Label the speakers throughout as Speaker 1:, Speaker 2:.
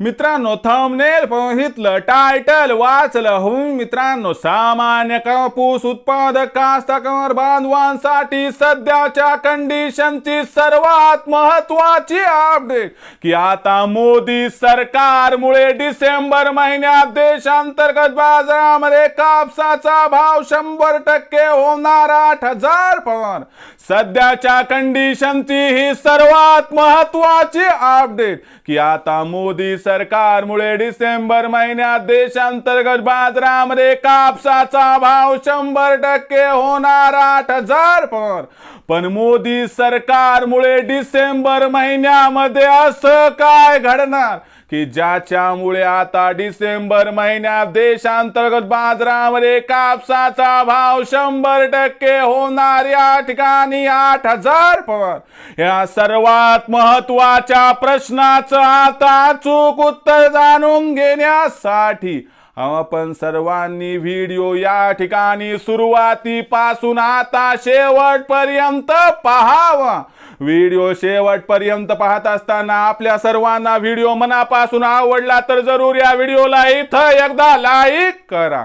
Speaker 1: मित्रांनो thumbnail पाहितलं title वाचलं हो मित्रांनो सामान्य कापूस उत्पादक कास्तकार बांधवांसाठी सध्याच्या कंडिशनची सर्वात महत्वाची अपडेट की आता मोदी सरकारमुळे डिसेंबर महिन्यात देशांतर्गत बाजारामध्ये कापसाचा भाव शंभर टक्के होणार आठ हजार पवार सध्याच्या कंडिशनची ही सर्वात महत्वाची अपडेट की आता मोदी सरकारमुळे डिसेंबर महिन्यात देशांतर्गत बाजारामध्ये कापसाचा भाव शंभर टक्के होणार आठ हजार पर पण मोदी सरकारमुळे डिसेंबर महिन्यामध्ये असं काय घडणार? की ज्याच्यामुळे आता डिसेंबर महिन्यात देशांतर्गत बाजारामध्ये कापसाचा भाव शंभर टक्के होणार या ठिकाणी आठ हजार पण या सर्वात महत्त्वाच्या प्रश्नाचं आता चूक उत्तर जाणून घेण्यासाठी आपण सर्वांनी व्हिडिओ या ठिकाणी सुरुवातीपासून आता शेवटपर्यंत पहावा. व्हिडिओ शेवटपर्यंत पाहत असताना आपल्या सर्वांना व्हिडिओ मनापासून आवडला तर जरूर या व्हिडिओला इथं एकदा लाईक करा.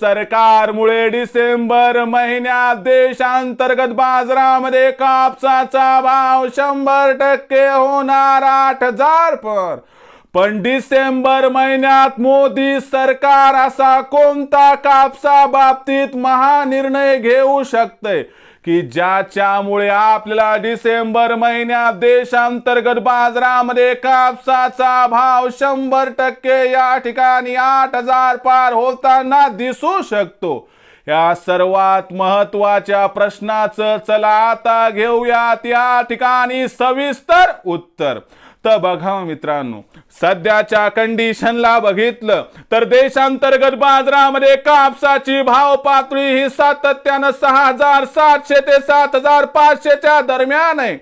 Speaker 1: सरकारमुळे डिसेंबर महिन्यात देशांतर्गत बाजारामध्ये कापसाचा भाव शंभर टक्के होणार आठ हजार पर. पण डिसेंबर महिन्यात मोदी सरकार असा कोणता कापसा बाबतीत महानिर्णय घेऊ शकते की ज्याच्यामुळे आपल्याला डिसेंबर महिन्यात देशांतर्गत बाजारामध्ये कापसाचा भाव शंभर टक्के या ठिकाणी आठ हजार पार होताना दिसू शकतो. या सर्वात महत्त्वाच्या प्रश्नाचं चला आता घेऊयात या ठिकाणी सविस्तर उत्तर. तर बघा मित्रांनो. सध्याच्या कंडिशनला बघितलं तर देशांतर्गत बाजारामध्ये कापसाची भाव पातळी ही सातत्यानं सहा हजार सातशे ते सात हजार पाचशेच्या दरम्यान आहे.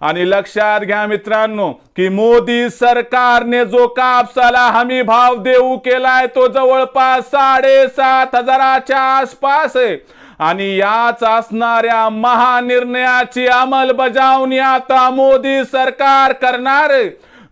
Speaker 1: आणि लक्षात घ्या मित्रांनो की मोदी सरकारने जो कापसाला हमी भाव देऊ केलाय तो जवळपास साडेसात हजाराच्या आसपास आहे. आणि याच असणाऱ्या महानिर्णयाची अंमलबजावणी आता मोदी सरकार करणार.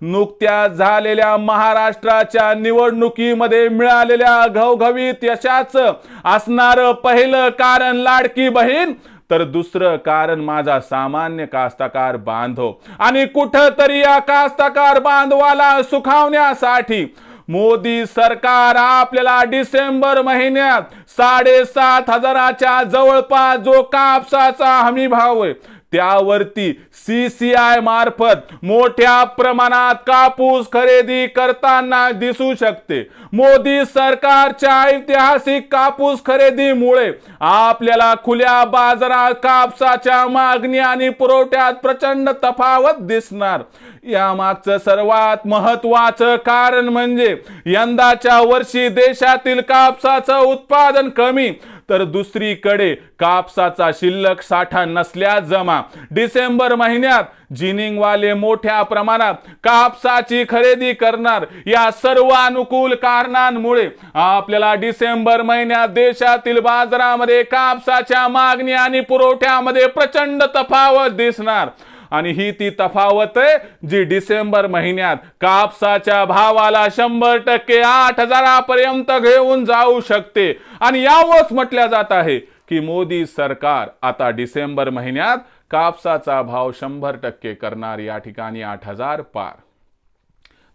Speaker 1: नुकत्या नुकत्याच झालेल्या महाराष्ट्राच्या निवडणुकीमध्ये मिळालेल्या घवघवीत यशाच असणार पहिलं कारण लाडकी बहीण तर दुसरं कारण माझा सामान्य कास्तकार बांधव. आणि कुठंतरी या कास्तकार बांधवाला सुखावण्यासाठी मोदी सरकार आपल्याला डिसेंबर महिन्यात साडेसात हजाराच्या जवळपास जो कापसाचा हमी भाव आहे त्यावरती सी सी आय मार्फत मोठ्या प्रमाणात कापूस खरेदी करताना दिसू शकते. मोदी सरकारच्या ऐतिहासिक कापूस खरेदीमुळे आपल्याला खुल्या बाजारात कापसाच्या मागणी आणि पुरवठ्यात प्रचंड तफावत दिसणार. यामागचं सर्वात महत्वाचं कारण म्हणजे यंदाच्या वर्षी देशातील कापसाचं उत्पादन कमी तर दुसरीकडे कापसाचा शिल्लक साठा नसल्या जमा. डिसेंबर महिन्यात जिनिंगवाले मोठ्या प्रमाणात कापसाची खरेदी करणार या सर्व अनुकूल कारणांमुळे आपल्याला डिसेंबर महिन्यात देशातील बाजारामध्ये कापसाच्या मागणी आणि पुरवठ्यामध्ये प्रचंड तफावत दिसणार. आणि ही ती तफावत आहे जी डिसेंबर महिन्यात कापसाच्या भावाला शंभर टक्के आठ हजारापर्यंत घेऊन जाऊ शकते. आणि यावंच म्हटल्या जात आहे की मोदी सरकार आता डिसेंबर महिन्यात कापसाचा भाव शंभर टक्के करणार या ठिकाणी आठ हजार पार.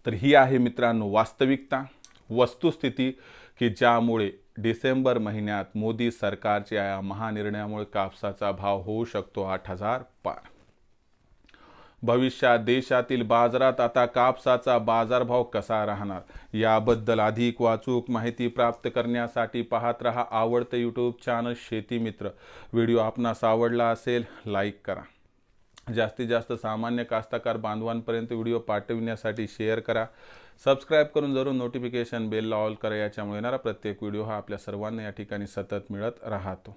Speaker 1: तर ही आहे मित्रांनो वास्तविकता वस्तुस्थिती की ज्यामुळे डिसेंबर महिन्यात मोदी सरकारच्या या महानिर्णयामुळे कापसाचा भाव होऊ शकतो आठ हजार पार. भविष्यात देशातील बाजारात आता कापसाचा बाजारभाव कसा राहणार? याबद्दल अधिक वाचूक माहिती प्राप्त करण्यासाठी पाहत रहा आवडतं यूट्यूब चॅनल शेती मित्र. व्हिडिओ आपणास आवडला असेल लाईक करा. जास्तीत जास्त सामान्य कास्तकार बांधवांपर्यंत व्हिडिओ पाठविण्यासाठी शेअर करा. सबस्क्राईब करून जरूर नोटिफिकेशन बेलला ऑल करा. याच्यामुळे येणारा प्रत्येक व्हिडिओ हा आपल्या सर्वांना या ठिकाणी सतत मिळत राहतो.